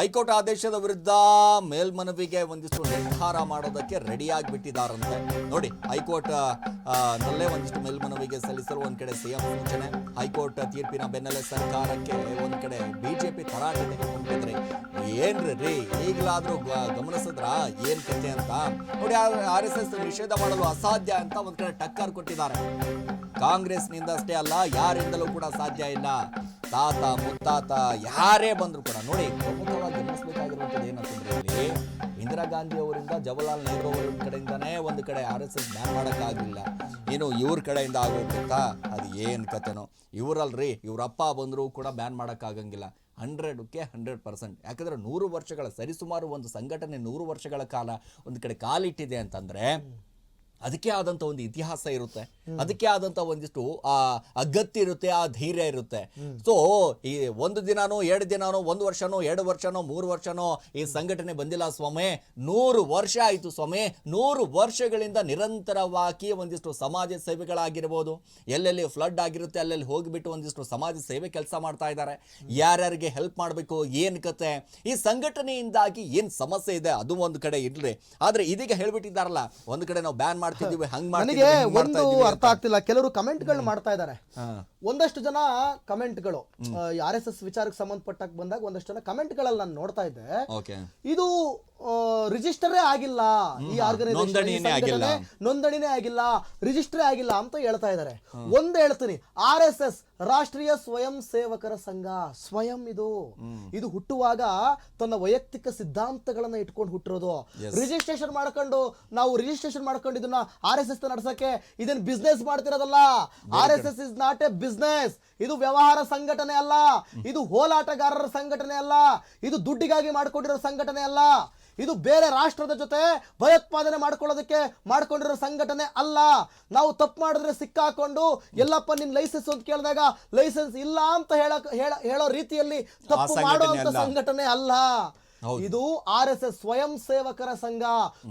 High court ಆದೇಶದ ವಿರುದ್ಧ ಮೇಲ್ಮನವಿಗೆ ಒಂದಿಷ್ಟು ನಿರ್ಧಾರ ಮಾಡೋದಕ್ಕೆ ರೆಡಿಯಾಗಿ ಬಿಟ್ಟಿದಾರಂತೆ ನೋಡಿ, ಹೈಕೋರ್ಟ್ ನಲ್ಲೇ ಒಂದಿಷ್ಟು ಮೇಲ್ಮನವಿಗೆ ಸಲ್ಲಿಸಲು ಒಂದ್ ಕಡೆ ಸಿಎಂ ಸೂಚನೆ, ಹೈಕೋರ್ಟ್ ತೀರ್ಪಿನ ಬೆನ್ನಲ್ಲೇ ಸರ್ಕಾರಕ್ಕೆ ಒಂದ್ ಕಡೆ ಬಿಜೆಪಿ ತರಾಟೆ ತೆಗೆದುಕೊಂಡಿದ್ರೆ ಏನ್ರಿ ರೀ, ಈಗಲಾದ್ರೂ ಗಮನಿಸಿದ್ರ? ಏನ್ ಕತೆ ಅಂತ? ನೋಡಿ ಆರ್ ಎಸ್ ಎಸ್ ನಿಷೇಧ ಮಾಡಲು ಅಸಾಧ್ಯ ಅಂತ ಒಂದ್ ಕಡೆ ಟಕ್ಕರ್ ಕೊಟ್ಟಿದ್ದಾರೆ ಕಾಂಗ್ರೆಸ್ನಿಂದ ಅಷ್ಟೇ ಅಲ್ಲ, ಯಾರಿಂದಲೂ ಕೂಡ ಸಾಧ್ಯ ಇಲ್ಲ. ತಾತ, ಮುತ್ತಾತ, ಯಾರೇ ಬಂದರೂ ಕೂಡ, ನೋಡಿ ಪ್ರಮುಖವಾಗಿ ಗಮನಿಸಬೇಕಾಗಿರುವಂಥದ್ದು ಅಂತಂದ್ರೆ ಇಲ್ಲಿ ಇಂದಿರಾ ಗಾಂಧಿ ಅವರಿಂದ ಜವಾಹರ್ಲಾಲ್ ನೆಹರು ಅವರ ಕಡೆಯಿಂದಾನೇ ಒಂದು ಕಡೆ ಆರ್ ಎಸ್ ಎಸ್ ಬ್ಯಾನ್ ಮಾಡೋಕ್ಕಾಗಲಿಲ್ಲ. ಏನು ಇವ್ರ ಕಡೆಯಿಂದ ಆಗೋಗ್ಬಿಡ್ತಾ ಅದು ಏನು ಕಥೆನೋ ಇವರಲ್ರಿ ಇವ್ರಪ್ಪ ಬಂದರೂ ಕೂಡ ಬ್ಯಾನ್ ಮಾಡೋಕ್ಕಾಗಂಗಿಲ್ಲ. ಹಂಡ್ರೆಡ್ಗೆ ಹಂಡ್ರೆಡ್ ಪರ್ಸೆಂಟ್ ಯಾಕಂದ್ರೆ ನೂರು ವರ್ಷಗಳ, ಸರಿಸುಮಾರು ಒಂದು ಸಂಘಟನೆ ನೂರು ವರ್ಷಗಳ ಕಾಲ ಒಂದು ಕಡೆ ಕಾಲಿಟ್ಟಿದೆ ಅಂತಂದ್ರೆ ಅದಕ್ಕೆ ಆದಂತ ಒಂದು ಇತಿಹಾಸ ಇರುತ್ತೆ. ಅದಕ್ಕೆ ಆದಂತ ಒಂದಿಷ್ಟು, ಆ, ಅಗತ್ಯ ಇರುತ್ತೆ, ಆ ಧೈರ್ಯ ಇರುತ್ತೆ. ಸೊ ಈ ಒಂದು ದಿನಾನೋ, ಎರಡು ದಿನಾನೋ, ಒಂದು ವರ್ಷನೋ, ಎರಡು ವರ್ಷನೋ, ಮೂರು ವರ್ಷನೋ ಈ ಸಂಘಟನೆ ಬಂದಿಲ್ಲ ಸ್ವಾಮಿ. ನೂರು ವರ್ಷ ಆಯಿತು ಸ್ವಾಮಿ. ನೂರು ವರ್ಷಗಳಿಂದ ನಿರಂತರವಾಗಿ ಒಂದಿಷ್ಟು ಸಮಾಜ ಸೇವೆಗಳಾಗಿರ್ಬೋದು. ಎಲ್ಲೆಲ್ಲಿ ಫ್ಲಡ್ ಆಗಿರುತ್ತೆ, ಅಲ್ಲೆಲ್ಲಿ ಹೋಗಿಬಿಟ್ಟು ಒಂದಿಷ್ಟು ಸಮಾಜ ಸೇವೆ ಕೆಲಸ ಮಾಡ್ತಾ ಇದ್ದಾರೆ. ಯಾರ್ಯಾರಿಗೆ ಹೆಲ್ಪ್ ಮಾಡಬೇಕು, ಏನ್ ಕತೆ? ಈ ಸಂಘಟನೆಯಿಂದಾಗಿ ಏನ್ ಸಮಸ್ಯೆ ಇದೆ? ಅದು ಒಂದು ಕಡೆ ಇರಲಿ. ಆದ್ರೆ ಇದೀಗ ಹೇಳ್ಬಿಟ್ಟಿದ್ದಾರಲ್ಲ, ಒಂದು ಕಡೆ ನಾವು ಬ್ಯಾನ್ ಮಾಡ್ತಿದೀವಿ ಹಂಗ್ ನನಗೆ ಒಂದು ಅರ್ಥ ಆಗ್ತಿಲ್ಲ. ಕೆಲವರು ಕಮೆಂಟ್ಗಳು ಮಾಡ್ತಾ ಇದ್ದಾರೆ. ಒಂದಷ್ಟು ಜನ ಕಮೆಂಟ್ಗಳು ಆರ್ ಎಸ್ ಎಸ್ ವಿಚಾರಕ್ಕೆ ಸಂಬಂಧಪಟ್ಟ ಬಂದಾಗ ಒಂದಷ್ಟು ಜನ ಕಮೆಂಟ್ಗಳಲ್ಲಿ ನಾನು ನೋಡ್ತಾ ಇದ್ದೆ. ಇದು ರಿಜಿಸ್ಟರೇ ಆಗಿಲ್ಲ. ಈ. ಆರ್ಗನೈಸೇಷನ್ ನೋಂದಣಿನೇ ಆಗಿಲ್ಲ. ರಿಜಿಸ್ಟರೇ ಆಗಿಲ್ಲ ಅಂತ ಹೇಳ್ತಾ ಇದ್ದಾರೆ. ಒಂದ್ ಹೇಳ್ತೀನಿ ಆರ್ ಎಸ್ ಎಸ್ ರಾಷ್ಟ್ರೀಯ ಸ್ವಯಂ ಸೇವಕರ ಸಂಘ ಸ್ವಯಂ ಇದು. ಇದು ಹುಟ್ಟುವಾಗ ತನ್ನ ವೈಯಕ್ತಿಕ ಸಿದ್ಧಾಂತಗಳನ್ನ ಇಟ್ಕೊಂಡು ಹುಟ್ಟಿರೋದು. ರಿಜಿಸ್ಟ್ರೇಷನ್ ಮಾಡ್ಕೊಂಡು ನಾವು ರಿಜಿಸ್ಟ್ರೇಷನ್ ಮಾಡ್ಕೊಂಡು ಇದನ್ನ ಆರ್ ಎಸ್ ಎಸ್ ನಡ್ಸಕ್ಕೆ ಇದನ್ನ business ಮಾಡ್ತಿರೋದಲ್ಲ. R S S is not a business ಇದು ವ್ಯವಹಾರ ಸಂಘಟನೆ ಅಲ್ಲ. ಇದು ಹೋಲಾಟಗಾರರ ಸಂಘಟನೆ ಅಲ್ಲ. ಇದು ದುಡ್ಡಿಗಾಗಿ ಮಾಡಿಕೊಂಡಿರೋ ಸಂಘಟನೆ ಅಲ್ಲ. ಇದು ಬೇರೆ ರಾಷ್ಟ್ರದ ಜೊತೆ ಭಯೋತ್ಪಾದನೆ ಮಾಡ್ಕೊಳ್ಳೋದಕ್ಕೆ ಮಾಡ್ಕೊಂಡಿರೋ ಸಂಘಟನೆ ಅಲ್ಲ. ನಾವು ತಪ್ಪು ಮಾಡಿದ್ರೆ ಸಿಕ್ಕಾಕೊಂಡು ಎಲ್ಲಪ್ಪ ನಿನ್ ಲೈಸೆನ್ಸ್ ಅಂತ ಕೇಳಿದಾಗ ಲೈಸೆನ್ಸ್ ಇಲ್ಲ ಅಂತ ಹೇಳ- ರೀತಿಯಲ್ಲಿ ತಪ್ಪು ಮಾಡುವಂತ. ಸಂಘಟನೆ ಅಲ್ಲ. ಇದು ಆರ್ ಎಸ್ ಎಸ್ ಸ್ವಯಂ ಸೇವಕರ ಸಂಘ.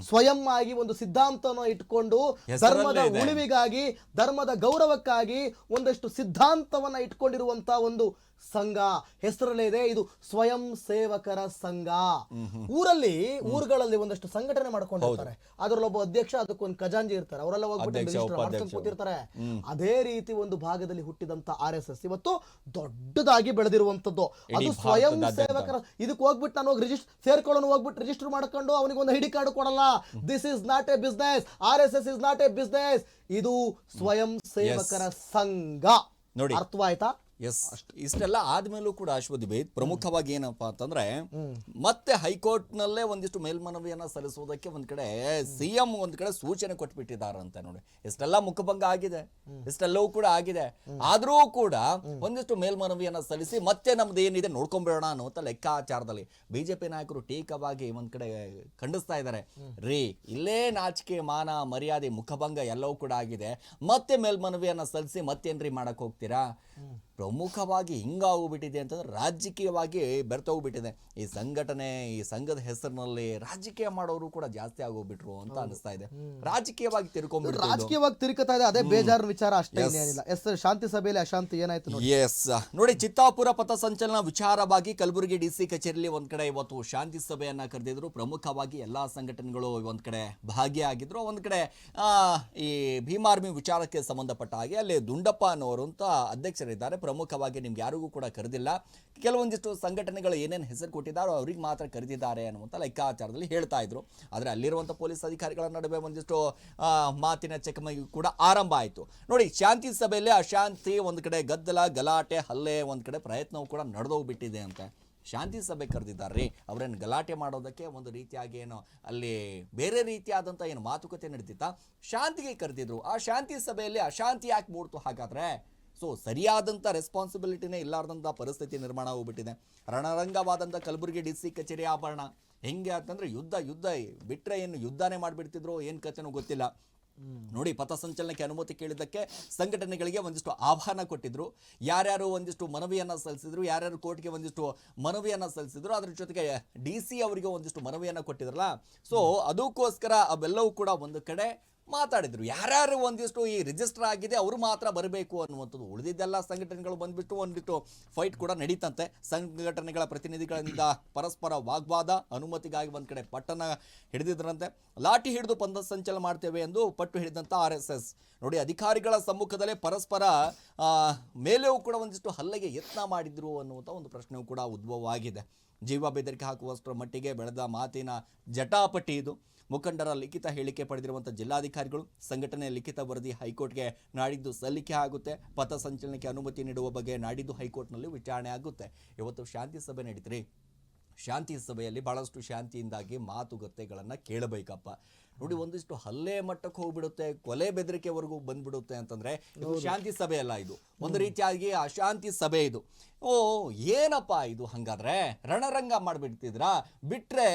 ಸ್ವಯಂ ಆಗಿ ಒಂದು ಸಿದ್ಧಾಂತವನ್ನು ಇಟ್ಕೊಂಡು ಧರ್ಮದ. ಉಳಿವಿಗಾಗಿ ಧರ್ಮದ ಗೌರವಕ್ಕಾಗಿ ಒಂದಷ್ಟು ಸಿದ್ಧಾಂತವನ್ನ ಇಟ್ಕೊಂಡಿರುವಂತಹ ಒಂದು ಸಂಘ. ಹೆಸರಲ್ಲೇ ಇದೆ ಇದು ಸ್ವಯಂ ಸೇವಕರ ಸಂಘ. ಊರಲ್ಲಿ ಊರುಗಳಲ್ಲಿ ಒಂದಷ್ಟು ಸಂಘಟನೆ ಮಾಡ್ಕೊಂಡಿರ್ತಾರೆ. ಅದರಲ್ಲೊಬ್ಬ ಒಬ್ಬ ಅಧ್ಯಕ್ಷ ಅದಕ್ಕೊಂದು ಖಜಾಂಜಿ ಇರ್ತಾರೆ. ಅವರೆಲ್ಲ ಹೋಗ್ಬಿಟ್ಟು ಕೂತಿರ್ತಾರೆ. ಅದೇ ರೀತಿ ಒಂದು ಭಾಗದಲ್ಲಿ ಹುಟ್ಟಿದಂತ ಆರ್ ಎಸ್ ಎಸ್. ಇವತ್ತು ದೊಡ್ಡದಾಗಿ ಬೆಳೆದಿರುವಂತದ್ದು ಅದು ಸ್ವಯಂ ಸೇವಕರ ಇದಕ್ಕೆ ಹೋಗ್ಬಿಟ್ಟು ನಾನು ಹೋಗಿ ರಿಜಿಸ್ಟರ್ ಸೇರ್ಕೊಳ್ಳೋನು ಹೋಗ್ಬಿಟ್ಟು ರಿಜಿಸ್ಟರ್ ಮಾಡ್ಕೊಂಡು ಅವನಿಗೆ ಒಂದು ಐಡಿ ಕಾರ್ಡ್ ಕೊಡಲ್ಲ. This is not a business R S S is not a business ಇದು ಸ್ವಯಂ ಸೇವಕರ ಸಂಘ. ನೋಡಿ. ಅರ್ಥವಾಯ್ತಾ? ಎಸ್ ಇಷ್ಟೆಲ್ಲ ಆದ್ಮೇಲೂ ಕೂಡ ಅಶ್ವದೀಪ್ ಪ್ರಮುಖವಾಗಿ ಏನಪ್ಪಾ ಅಂತಂದ್ರೆ ಮತ್ತೆ ಹೈಕೋರ್ಟ್ ನಲ್ಲೇ ಒಂದಿಷ್ಟು ಮೇಲ್ಮನವಿಯನ್ನ ಸಲ್ಲಿಸುವುದಕ್ಕೆ ಒಂದ್ ಕಡೆ ಸಿಎಂ ಒಂದ್ ಕಡೆ ಸೂಚನೆ ಕೊಟ್ಬಿಟ್ಟಿದ್ದಾರಂತೆ ನೋಡಿ. ಇಷ್ಟೆಲ್ಲ ಮುಖಭಂಗ ಆಗಿದೆ. ಇಷ್ಟೆಲ್ಲವೂ ಕೂಡ ಆಗಿದೆ. ಆದ್ರೂ ಕೂಡ ಒಂದಿಷ್ಟು ಮೇಲ್ಮನವಿಯನ್ನ ಸಲ್ಲಿಸಿ ಮತ್ತೆ ನಮ್ದು ಏನಿದೆ ನೋಡ್ಕೊಂಬಿಡೋಣ ಅನ್ನುವಂತ ಲೆಕ್ಕಾಚಾರದಲ್ಲಿ ಬಿಜೆಪಿ ನಾಯಕರು ಟೀಕವಾಗಿ ಒಂದ್ ಕಡೆ ಖಂಡಿಸ್ತಾ ಇದ್ದಾರೆ. ರೀ ಇಲ್ಲೇ ನಾಚಿಕೆ ಮಾನ ಮರ್ಯಾದೆ ಮುಖಭಂಗ ಎಲ್ಲವೂ ಕೂಡ ಆಗಿದೆ. ಮತ್ತೆ ಮೇಲ್ಮನವಿಯನ್ನ ಸಲ್ಲಿಸಿ ಮತ್ತೇನ್ರಿ ಮಾಡಕ್ ಹೋಗ್ತೀರಾ? ಪ್ರಮುಖವಾಗಿ ಹಿಂಗಾಗೋಗ್ಬಿಟ್ಟಿದೆ ಅಂತಂದ್ರೆ ರಾಜಕೀಯವಾಗಿ ಬೆರ್ತೋಗ್ಬಿಟ್ಟಿದೆ. ಈ ಸಂಘಟನೆ ಈ ಸಂಘದ ಹೆಸರಿನಲ್ಲಿ ರಾಜಕೀಯ ಮಾಡೋರು ಕೂಡ ಜಾಸ್ತಿ ಆಗೋಗ್ಬಿಟ್ರು ಅಂತ ಅನಿಸ್ತಾ ಇದೆ. ರಾಜಕೀಯವಾಗಿ ತಿರ್ಕೊಂಡ್ಬಿಟ್ಟು. ರಾಜಕೀಯವಾಗಿ ತಿರುಕತಾ ಇದೆ ಅದೇ ಬೇಜಾರು ವಿಚಾರ ಅಷ್ಟೇ ಏನಿಲ್ಲ ಎಸ್ ಶಾಂತಿ ಸಭೆಯಲ್ಲಿ ಅಶಾಂತಿ ಏನಾಯ್ತು ನೋಡಿ. ಎಸ್ ನೋಡಿ ಚಿತ್ತಾಪುರ ಪಥಸಂಚಲನ ವಿಚಾರವಾಗಿ ಕಲಬುರಗಿ ಡಿ ಸಿ ಕಚೇರಿಯಲ್ಲಿ ಒಂದ್ ಕಡೆ ಇವತ್ತು ಶಾಂತಿ ಸಭೆಯನ್ನ ಕರೆದಿದ್ರು. ಪ್ರಮುಖವಾಗಿ ಎಲ್ಲಾ ಸಂಘಟನೆಗಳು ಒಂದ್ ಕಡೆ ಭಾಗಿಯಾಗಿದ್ರು. ಒಂದ್ ಕಡೆ ಆ, ಈ ಭೀಮಾರ್ಮಿ ವಿಚಾರಕ್ಕೆ ಸಂಬಂಧಪಟ್ಟ ಹಾಗೆ ಅಲ್ಲಿ ದುಂಡಪ್ಪ ಅನ್ನೋರು ಅಂತ ಅಧ್ಯಕ್ಷರಿದ್ದಾರೆ. ಪ್ರಮುಖವಾಗಿ ನಿಮ್ಗೆ ಯಾರಿಗೂ ಕೂಡ ಕರೆದಿಲ್ಲ. ಕೆಲವೊಂದಿಷ್ಟು ಸಂಘಟನೆಗಳು ಏನೇನು ಹೆಸರು ಕೊಟ್ಟಿದ್ದಾರೋ ಅವ್ರಿಗೆ ಮಾತ್ರ ಕರೆದಿದ್ದಾರೆ ಅನ್ನುವಂಥ ಲೆಕ್ಕಾಚಾರದಲ್ಲಿ ಹೇಳ್ತಾ ಇದ್ರು. ಆದರೆ ಅಲ್ಲಿರುವಂಥ ಪೊಲೀಸ್ ಅಧಿಕಾರಿಗಳ ನಡುವೆ ಒಂದಿಷ್ಟು ಮಾತಿನ ಚಕಮಕಿ ಕೂಡ ಆರಂಭ ಆಯಿತು. ನೋಡಿ, ಶಾಂತಿ ಸಭೆಯಲ್ಲಿ ಅಶಾಂತಿ ಒಂದು ಕಡೆ ಗದ್ದಲ, ಗಲಾಟೆ, ಹಲ್ಲೆ ಒಂದು ಕಡೆ ಪ್ರಯತ್ನವೂ ಕೂಡ ನಡೆದೋಗ್ಬಿಟ್ಟಿದೆ ಅಂತ. ಶಾಂತಿ ಸಭೆ ಕರೆದಿದ್ದಾರೆ ಅವರನ್ನು ಗಲಾಟೆ ಮಾಡೋದಕ್ಕೆ ಒಂದು ರೀತಿಯಾಗಿ ಏನು ಅಲ್ಲಿ ಬೇರೆ ರೀತಿಯಾದಂಥ ಏನು ಮಾತುಕತೆ ನಡೀತಿತ್ತ? ಶಾಂತಿಗೆ ಕರೆದಿದ್ರು. ಆ ಶಾಂತಿ ಸಭೆಯಲ್ಲಿ ಅಶಾಂತಿ ಯಾಕೆ ಮೂಡ್ತು ಹಾಗಾದ್ರೆ? ಸೊ ಸರಿಯಾದಂಥ ರೆಸ್ಪಾನ್ಸಿಬಿಲಿಟಿನೇ ಇಲ್ಲಾರ್ದಂಥ ಪರಿಸ್ಥಿತಿ ನಿರ್ಮಾಣ ಹೋಗ್ಬಿಟ್ಟಿದೆ ರಣರಂಗವಾದಂಥ ಕಲಬುರಗಿ ಡಿ ಸಿ ಕಚೇರಿ ಆಭರಣ ಹೆಂಗೆ ಅಂತಂದರೆ ಯುದ್ಧ ಯುದ್ಧ ಬಿಟ್ಟರೆ ಏನು ಯುದ್ಧನೇ ಮಾಡಿಬಿಡ್ತಿದ್ರು ಏನು ಕಥೆನೂ ಗೊತ್ತಿಲ್ಲ. ನೋಡಿ ಪಥಸಂಚಲನಕ್ಕೆ ಅನುಮತಿ ಕೇಳಿದ್ದಕ್ಕೆ ಸಂಘಟನೆಗಳಿಗೆ ಒಂದಿಷ್ಟು ಆಹ್ವಾನ ಕೊಟ್ಟಿದ್ರು. ಯಾರ್ಯಾರು ಒಂದಿಷ್ಟು ಮನವಿಯನ್ನು ಸಲ್ಲಿಸಿದ್ರು, ಯಾರ್ಯಾರು ಕೋರ್ಟ್ಗೆ ಒಂದಿಷ್ಟು ಮನವಿಯನ್ನು ಸಲ್ಲಿಸಿದ್ರು, ಅದ್ರ ಜೊತೆಗೆ ಡಿ ಸಿ ಅವರಿಗೆ ಒಂದಿಷ್ಟು ಮನವಿಯನ್ನು ಕೊಟ್ಟಿದ್ರಲ್ಲ. ಸೊ ಅದಕ್ಕೋಸ್ಕರ ಅವೆಲ್ಲವೂ ಕೂಡ ಒಂದು ಕಡೆ ಮಾತಾಡಿದ್ರು. ಯಾರ್ಯಾರು ಒಂದಿಷ್ಟು ಈ ರಿಜಿಸ್ಟರ್ ಆಗಿದೆ ಅವರು ಮಾತ್ರ ಬರಬೇಕು ಅನ್ನುವಂಥದ್ದು. ಉಳಿದಿದ್ದೆಲ್ಲ ಸಂಘಟನೆಗಳು ಬಂದ್ಬಿಟ್ಟು ಒಂದಿಟ್ಟು ಫೈಟ್ ಕೂಡ ನಡೀತಂತೆ. ಸಂಘಟನೆಗಳ ಪ್ರತಿನಿಧಿಗಳಿಂದ ಪರಸ್ಪರ ವಾಗ್ವಾದ, ಅನುಮತಿಗಾಗಿ ಒಂದು ಕಡೆ ಪಟ್ಟಣ ಹಿಡಿದಿದ್ರಂತೆ. ಲಾಠಿ ಹಿಡಿದು ಪಂಥಸಂಚಲನ ಮಾಡ್ತೇವೆ ಎಂದು ಪಟ್ಟು ಹಿಡಿದಂಥ ಆರ್ ಎಸ್ ಎಸ್. ನೋಡಿ, ಅಧಿಕಾರಿಗಳ ಸಮ್ಮುಖದಲ್ಲೇ ಪರಸ್ಪರ ಮೇಲೆಯೂ ಕೂಡ ಒಂದಿಷ್ಟು ಹಲ್ಲೆಗೆ ಯತ್ನ ಮಾಡಿದ್ರು ಅನ್ನುವಂಥ ಒಂದು ಪ್ರಶ್ನೆಯೂ ಕೂಡ ಉದ್ಭವವಾಗಿದೆ. ಜೀವ ಬೆದರಿಕೆ ಹಾಕುವಷ್ಟರ ಮಟ್ಟಿಗೆ ಬೆಳೆದ ಮಾತಿನ ಜಟಾಪಟಿ ಇದು. ಮುಖಂಡರ ಲಿಖಿತ ಹೇಳಿಕೆ ಪಡೆದಿರುವಂಥ ಜಿಲ್ಲಾಧಿಕಾರಿಗಳು ಸಂಘಟನೆಯ ಲಿಖಿತ ವರದಿ ಹೈಕೋರ್ಟ್ಗೆ ನಾಡಿದ್ದು ಸಲ್ಲಿಕೆ ಆಗುತ್ತೆ. ಪಥಸಂಚಲನಕ್ಕೆ ಅನುಮತಿ ನೀಡುವ ಬಗ್ಗೆ ನಾಡಿದ್ದು ಹೈಕೋರ್ಟ್ನಲ್ಲಿ ವಿಚಾರಣೆ ಆಗುತ್ತೆ. ಇವತ್ತು ಶಾಂತಿ ಸಭೆ ನಡೀತೀರಿ. ಶಾಂತಿ ಸಭೆಯಲ್ಲಿ ಬಹಳಷ್ಟು ಶಾಂತಿಯಿಂದಾಗಿ ಮಾತುಕತೆಗಳನ್ನು ಕೇಳಬೇಕಪ್ಪ. ನೋಡಿ ಒಂದಿಷ್ಟು ಹಲ್ಲೆ ಮಟ್ಟಕ್ಕೆ ಹೋಗ್ಬಿಡುತ್ತೆ ಕೊಲೆ ಬೆದರಿಕೆವರೆಗೂ ಬಂದ್ಬಿಡುತ್ತೆ ಅಂತಂದ್ರೆ ಇದು ಶಾಂತಿ ಸಭೆ ಅಲ್ಲ ಇದು. ಒಂದು ರೀತಿಯಾಗಿ ಅಶಾಂತಿ ಸಭೆ ಇದು. ಓ, ಏನಪ್ಪ ಇದು ಹಂಗಾದ್ರೆ? ರಣರಂಗ ಮಾಡಿಬಿಡ್ತಿದ್ರಾ ಬಿಟ್ರೆ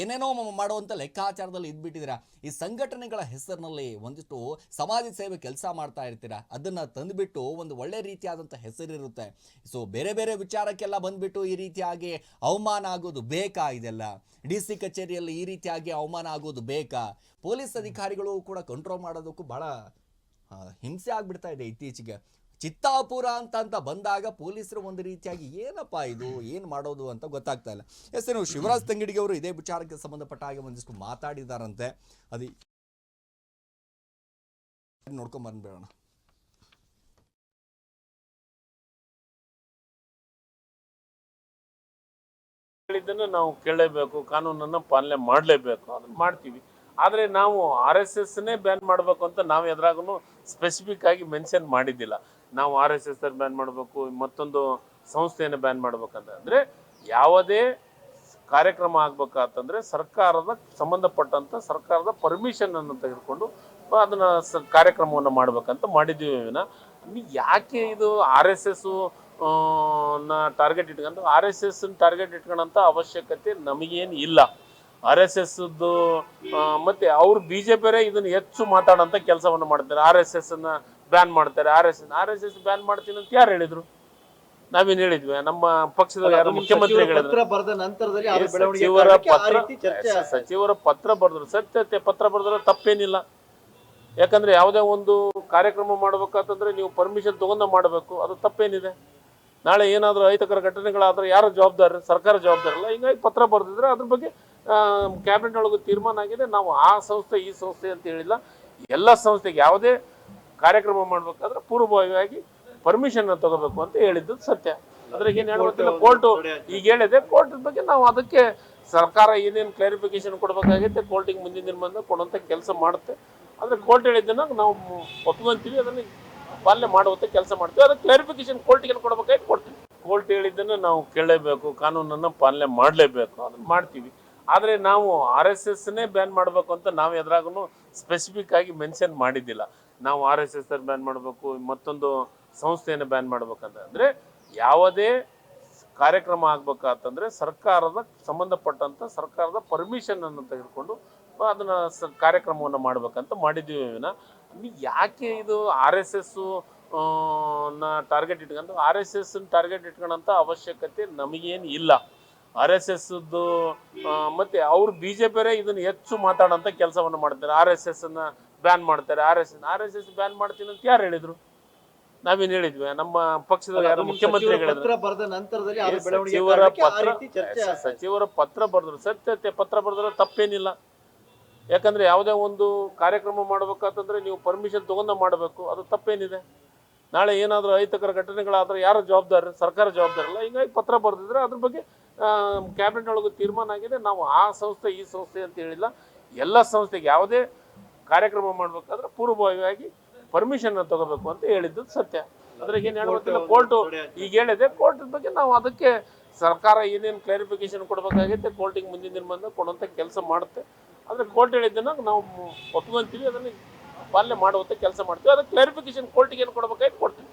ಏನೇನೋ ಮಾಡುವಂಥ ಲೆಕ್ಕಾಚಾರದಲ್ಲಿ ಇದ್ಬಿಟ್ಟಿದ್ದೀರಾ? ಈ ಸಂಘಟನೆಗಳ ಹೆಸರಿನಲ್ಲಿ ಒಂದಿಷ್ಟು ಸಮಾಜ ಸೇವೆ ಕೆಲಸ ಮಾಡ್ತಾ ಇರ್ತೀರಾ? ಅದನ್ನ ತಂದುಬಿಟ್ಟು ಒಂದು ಒಳ್ಳೆ ರೀತಿಯಾದಂಥ ಹೆಸರಿರುತ್ತೆ. ಸೊ ಬೇರೆ ಬೇರೆ ವಿಚಾರಕ್ಕೆಲ್ಲ ಬಂದ್ಬಿಟ್ಟು ಈ ರೀತಿಯಾಗಿ ಅವಮಾನ ಆಗೋದು ಬೇಕಾ ಇದೆಲ್ಲ? ಡಿ ಸಿ ಕಚೇರಿಯಲ್ಲಿ ಈ ರೀತಿಯಾಗಿ ಅವಮಾನ ಆಗೋದು ಬೇಕಾ? ಪೊಲೀಸ್ ಅಧಿಕಾರಿಗಳು ಕೂಡ ಕಂಟ್ರೋಲ್ ಮಾಡೋದಕ್ಕೂ ಬಹಳ ಹಿಂಸೆ ಆಗ್ಬಿಡ್ತಾ ಇದೆ ಇತ್ತೀಚೆಗೆ. ಚಿತ್ತಾಪುರ ಅಂತ ಅಂತ ಬಂದಾಗ ಪೊಲೀಸರು ಒಂದು ರೀತಿಯಾಗಿ ಏನಪ್ಪ ಇದು, ಏನು ಮಾಡೋದು ಅಂತ ಗೊತ್ತಾಗ್ತಾ ಇಲ್ಲ. ಎಸ್ ನೀವು ಶಿವರಾಜ್ ತಂಗಿಡಿಗೆ ಅವರು ಇದೇ ವಿಚಾರಕ್ಕೆ ಸಂಬಂಧಪಟ್ಟ ಹಾಗೆ ಒಂದಿಷ್ಟು ಮಾತಾಡಿದಾರಂತೆ. ಅದು ನೋಡ್ಕೊಂಡ್ ಬಂದ್ಬಿಡೋಣ. ಹೇಳಿದ್ದನ್ನು ನಾವು ಕೇಳಲೇಬೇಕು, ಕಾನೂನನ್ನು ಪಾಲನೆ ಮಾಡಲೇಬೇಕು, ಅದನ್ನ ಮಾಡ್ತೀವಿ. ಆದರೆ ನಾವು ಆರ್ ಎಸ್ ಎಸ್ನೇ ಬ್ಯಾನ್ ಮಾಡಬೇಕು ಅಂತ ನಾವು ಎದುರಾಗೂ ಸ್ಪೆಸಿಫಿಕ್ ಆಗಿ ಮೆನ್ಷನ್ ಮಾಡಿದ್ದಿಲ್ಲ. ನಾವು ಆರ್ ಎಸ್ ಎಸ್ ಬ್ಯಾನ್ ಮಾಡಬೇಕು, ಮತ್ತೊಂದು ಸಂಸ್ಥೆಯನ್ನು ಬ್ಯಾನ್ ಮಾಡ್ಬೇಕಂತಂದರೆ ಯಾವುದೇ ಕಾರ್ಯಕ್ರಮ ಆಗ್ಬೇಕಾತಂದ್ರೆ ಸರ್ಕಾರದ ಸಂಬಂಧಪಟ್ಟಂಥ ಸರ್ಕಾರದ ಪರ್ಮಿಷನನ್ನು ತೆಗೆದುಕೊಂಡು ಅದನ್ನು ಸ- ಕಾರ್ಯಕ್ರಮವನ್ನು ಮಾಡಬೇಕಂತ ಮಾಡಿದ್ದೀವಿ ವಿನ. ಯಾಕೆ ಇದು ಆರ್ ಎಸ್ ಎಸ್ಸು ನ ಟಾರ್ಗೆಟ್ ಇಟ್ಕೊಂಡು ಆರ್ ಎಸ್ ಎಸ್ನ ಟಾರ್ಗೆಟ್ ಇಟ್ಕೊಳ್ಳೋಂಥ ಅವಶ್ಯಕತೆ ನಮಗೇನು ಇಲ್ಲ. ಆರ್ ಎಸ್ ಎಸ್ದು ಮತ್ತು ಅವ್ರು ಬಿ ಜೆ ಪಿಯರೇ ಇದನ್ನು ಹೆಚ್ಚು ಮಾತಾಡೋಂಥ ಕೆಲಸವನ್ನು ಮಾಡ್ತಾರೆ. ಆರ್ ಎಸ್ ಎಸ್ ಅನ್ನ ಬ್ಯಾನ್ ಮಾಡ್ತಾರೆ. R S S R S S ban ಮಾಡ್ತೀನಿ ಅಂತ ಯಾರು ಹೇಳಿದ್ರು? ನಾವೇನ್ ಹೇಳಿದ್ವಿ? ನಮ್ಮ ಪಕ್ಷದ ಯಾರು ಮುಖ್ಯಮಂತ್ರಿ ಸಚಿವರ ಪತ್ರ ಸಚಿವರ ಪತ್ರ ಬರೆದ್ರು. ಸತ್ಯತೆ ಪತ್ರ ಬರೆದ್ರೆ ತಪ್ಪೇನಿಲ್ಲ. ಯಾಕಂದ್ರೆ ಯಾವುದೇ ಒಂದು ಕಾರ್ಯಕ್ರಮ ಮಾಡ್ಬೇಕಂತಂದ್ರೆ ನೀವು ಪರ್ಮಿಷನ್ ತಗೊಂಡ ಮಾಡಬೇಕು. ಅದು ತಪ್ಪೇನಿದೆ. ನಾಳೆ ಏನಾದರೂ ಅಹಿತಕರ ಘಟನೆಗಳಾದ್ರೆ ಯಾರು ಜವಾಬ್ದಾರಿ? ಸರ್ಕಾರ ಜವಾಬ್ದಾರಿ ಅಲ್ಲ. ಹಿಂಗಾಗಿ ಪತ್ರ ಬರೆದಿದ್ರೆ ಅದ್ರ ಬಗ್ಗೆ ಕ್ಯಾಬಿನೆಟ್ ಒಳಗೆ ತೀರ್ಮಾನ ಆಗಿದೆ. ನಾವು ಆ ಸಂಸ್ಥೆ ಈ ಸಂಸ್ಥೆ ಅಂತ ಹೇಳಿಲ್ಲ. ಎಲ್ಲ ಸಂಸ್ಥೆಗೆ ಯಾವುದೇ ಕಾರ್ಯಕ್ರಮ ಮಾಡ್ಬೇಕಾದ್ರೆ ಪೂರ್ವಭಾವಿಯಾಗಿ ಪರ್ಮಿಷನ್ ತಗೋಬೇಕು ಅಂತ ಹೇಳಿದ್ದು ಸತ್ಯ. ಅದ್ರಾಗ ಏನ್ ಹೇಳ್ಬೇಕಿಲ್ಲ ಕೋರ್ಟ್ ಈಗ ಹೇಳಿದೆ ಕೋರ್ಟ್ ಬಗ್ಗೆ ನಾವು ಅದಕ್ಕೆ ಸರ್ಕಾರ ಏನೇನು ಕ್ಲಾರಿಫಿಕೇಶನ್ ಕೊಡಬೇಕಾಗೈತೆ ಕೋರ್ಟಿಗೆ ಮುಂದಿನ ದಿನ ಬಂದು ಕೊಡುವಂಥ ಕೆಲಸ ಮಾಡುತ್ತೆ. ಆದರೆ ಕೋರ್ಟ್ ಹೇಳಿದ್ದನ್ನ ನಾವು ಒಪ್ಕೊಂತೀವಿ ಅದನ್ನು ಪಾಲನೆ ಮಾಡುವಂಥ ಕೆಲಸ ಮಾಡ್ತೀವಿ. ಅದಕ್ಕೆ ಕ್ಲಾರಿಫಿಕೇಶನ್ ಕೋರ್ಟಿಗೆ ಕೊಡಬೇಕಾಗಿ ಕೊಡ್ತೀವಿ. ಕೋರ್ಟ್ ಹೇಳಿದ್ದನ್ನು ನಾವು ಕೇಳಲೇಬೇಕು ಕಾನೂನನ್ನು ಪಾಲನೆ ಮಾಡಲೇಬೇಕು ಅದನ್ನ ಮಾಡ್ತೀವಿ. ಆದರೆ ನಾವು ಆರ್ ಎಸ್ ಎಸ್ನೇ ಬ್ಯಾನ್ ಮಾಡಬೇಕು ಅಂತ ನಾವು ಎದುರಾಗೂ ಸ್ಪೆಸಿಫಿಕ್ ಆಗಿ ಮೆನ್ಷನ್ ಮಾಡಿದ್ದಿಲ್ಲ. ನಾವು ಆರ್ ಎಸ್ ಎಸ್ ಬ್ಯಾನ್ ಮಾಡಬೇಕು, ಮತ್ತೊಂದು ಸಂಸ್ಥೆಯನ್ನು ಬ್ಯಾನ್ ಮಾಡ್ಬೇಕಂತ ಅಂದರೆ ಯಾವುದೇ ಕಾರ್ಯಕ್ರಮ ಆಗ್ಬೇಕಾತಂದ್ರೆ ಸರ್ಕಾರದ ಸಂಬಂಧಪಟ್ಟಂತ ಸರ್ಕಾರದ ಪರ್ಮಿಷನನ್ನು ತೆಗೆದುಕೊಂಡು ಅದನ್ನ ಸ ಕಾರ್ಯಕ್ರಮವನ್ನು ಮಾಡ್ಬೇಕಂತ ಮಾಡಿದ್ದೀವಿ ವಿನ. ಯಾಕೆ ಇದು ಆರ್ ಎಸ್ ಎಸ್ಸು ನ ಟಾರ್ಗೆಟ್ ಇಟ್ಕೊಂಡು ಆರ್ ಎಸ್ ಎಸ್ ಟಾರ್ಗೆಟ್ ಇಟ್ಕೊಳ್ಳೋಂಥ ಅವಶ್ಯಕತೆ ನಮಗೇನು ಇಲ್ಲ. ಆರ್ ಎಸ್ ಎಸ್ ಮತ್ತೆ ಅವ್ರು ಬಿ ಜೆ ಇದನ್ನು ಹೆಚ್ಚು ಮಾತಾಡೋಂಥ ಕೆಲಸವನ್ನು ಮಾಡ್ತಾರೆ. ಆರ್ ಎಸ್ ಎಸ್ ಅನ್ನ ಬ್ಯಾನ್ ಮಾಡ್ತಾರೆ. R S S R S S ban ಮಾಡ್ತೀನಿ ಅಂತ ಯಾರು ಹೇಳಿದ್ರು? ನಾವೇನ್ ಹೇಳಿದ್ವಿ? ನಮ್ಮ ಪಕ್ಷದ ಯಾರು ಮುಖ್ಯಮಂತ್ರಿ ಸಚಿವರ ಪತ್ರ ಸಚಿವರ ಪತ್ರ ರೀತಿ ಸಚಿವರ ಪತ್ರ ಬರೆದ್ರು. ಸತ್ಯತೆ ಪತ್ರ ಬರೆದ್ರೆ ತಪ್ಪೇನಿಲ್ಲ. ಯಾಕಂದ್ರೆ ಯಾವುದೇ ಒಂದು ಕಾರ್ಯಕ್ರಮ ಮಾಡ್ಬೇಕಾತಂದ್ರೆ ನೀವು ಪರ್ಮಿಷನ್ ತಗೊಂಡ ಮಾಡಬೇಕು. ಅದು ತಪ್ಪೇನಿದೆ. ನಾಳೆ ಏನಾದರೂ ಅಹಿತಕರ ಘಟನೆಗಳಾದ್ರೆ ಯಾರು ಜವಾಬ್ದಾರಿ? ಸರ್ಕಾರ ಜವಾಬ್ದಾರಿ ಅಲ್ಲ. ಹಿಂಗಾಗಿ ಪತ್ರ ಬರೆದಿದ್ರೆ ಅದ್ರ ಬಗ್ಗೆ ಕ್ಯಾಬಿನೆಟ್ ಒಳಗೆ ತೀರ್ಮಾನ ಆಗಿದೆ. ನಾವು ಆ ಸಂಸ್ಥೆ ಈ ಸಂಸ್ಥೆ ಅಂತ ಹೇಳಿಲ್ಲ. ಎಲ್ಲ ಸಂಸ್ಥೆಗೆ ಯಾವುದೇ ಕಾರ್ಯಕ್ರಮ ಮಾಡ್ಬೇಕಾದ್ರೆ ಪೂರ್ವಭಾವಿಯಾಗಿ ಪರ್ಮಿಷನ್ ತಗೋಬೇಕು ಅಂತ ಹೇಳಿದ್ದು ಸತ್ಯ. ಅದ್ರಾಗ ಏನ್ ಹೇಳ್ಬೇಕಿಲ್ಲ ಕೋರ್ಟು ಈಗ ಹೇಳಿದೆ ಕೋರ್ಟ್ ಬಗ್ಗೆ ನಾವು ಅದಕ್ಕೆ ಸರ್ಕಾರ ಏನೇನು ಕ್ಲಾರಿಫಿಕೇಶನ್ ಕೊಡಬೇಕಾಗೈತೆ ಕೋರ್ಟಿಗೆ ಮುಂದಿನ ದಿನ ಬಂದು ಕೊಡುವಂಥ ಕೆಲಸ ಮಾಡುತ್ತೆ. ಆದರೆ ಕೋರ್ಟ್ ಹೇಳಿದ್ದನ್ನ ನಾವು ಒಪ್ಕೊಂತೀವಿ ಅದನ್ನು ಪಾಲನೆ ಮಾಡುವಂಥ ಕೆಲಸ ಮಾಡ್ತೀವಿ. ಅದಕ್ಕೆ ಕ್ಲಾರಿಫಿಕೇಶನ್ ಕೋರ್ಟಿಗೆ ಏನು ಕೊಡಬೇಕಾಗಿ ಕೊಡ್ತೀವಿ.